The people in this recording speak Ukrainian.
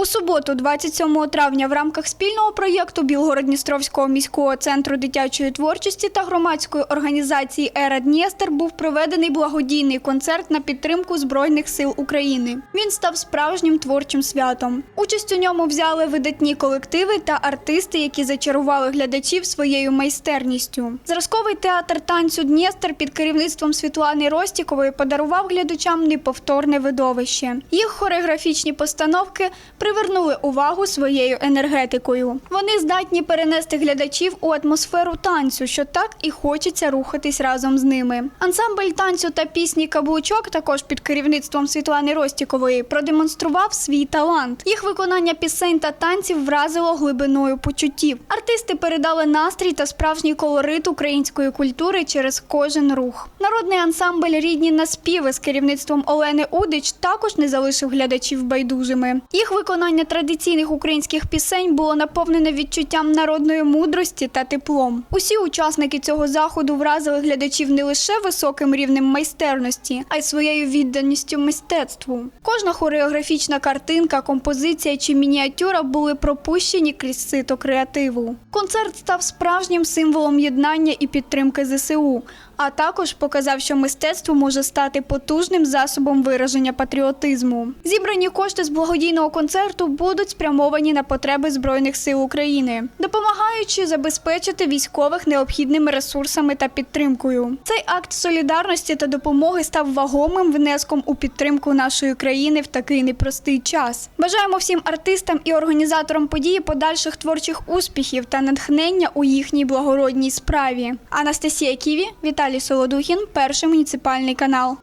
У суботу, 27 травня, в рамках спільного проєкту Білгород-Дністровського міського центру дитячої творчості та громадської організації Ера Дністер був проведений благодійний концерт на підтримку Збройних сил України. Він став справжнім творчим святом. Участь у ньому взяли видатні колективи та артисти, які зачарували глядачів своєю майстерністю. Зразковий театр танцю Дністер під керівництвом Світлани Ростікової подарував глядачам неповторне видовище. Їх хореографічні постановки привернули увагу своєю енергетикою. Вони здатні перенести глядачів у атмосферу танцю, що так і хочеться рухатись разом з ними. Ансамбль танцю та пісні Каблучок, також під керівництвом Світлани Ростікової, продемонстрував свій талант. Їх виконання пісень та танців вразило глибиною почуттів. Артисти передали настрій та справжній колорит української культури через кожен рух. Народний ансамбль Рідні наспіви з керівництвом Олени Удич також не залишив глядачів байдужими. Їх виконання традиційних українських пісень було наповнене відчуттям народної мудрості та теплом. Усі учасники цього заходу вразили глядачів не лише високим рівнем майстерності, а й своєю відданістю мистецтву. Кожна хореографічна картинка, композиція чи мініатюра були пропущені крізь сито креативу. Концерт став справжнім символом єднання і підтримки ЗСУ, а також показав, що мистецтво може стати потужним засобом вираження патріотизму. Зібрані кошти з благодійного концерту будуть спрямовані на потреби Збройних сил України, допомагаючи забезпечити військових необхідними ресурсами та підтримкою. Цей акт солідарності та допомоги став вагомим внеском у підтримку нашої країни в такий непростий час. Бажаємо всім артистам і організаторам події подальших творчих успіхів та натхнення у їхній благородній справі. Анастасія Ківі, Віталій Солодухін, перший муніципальний канал.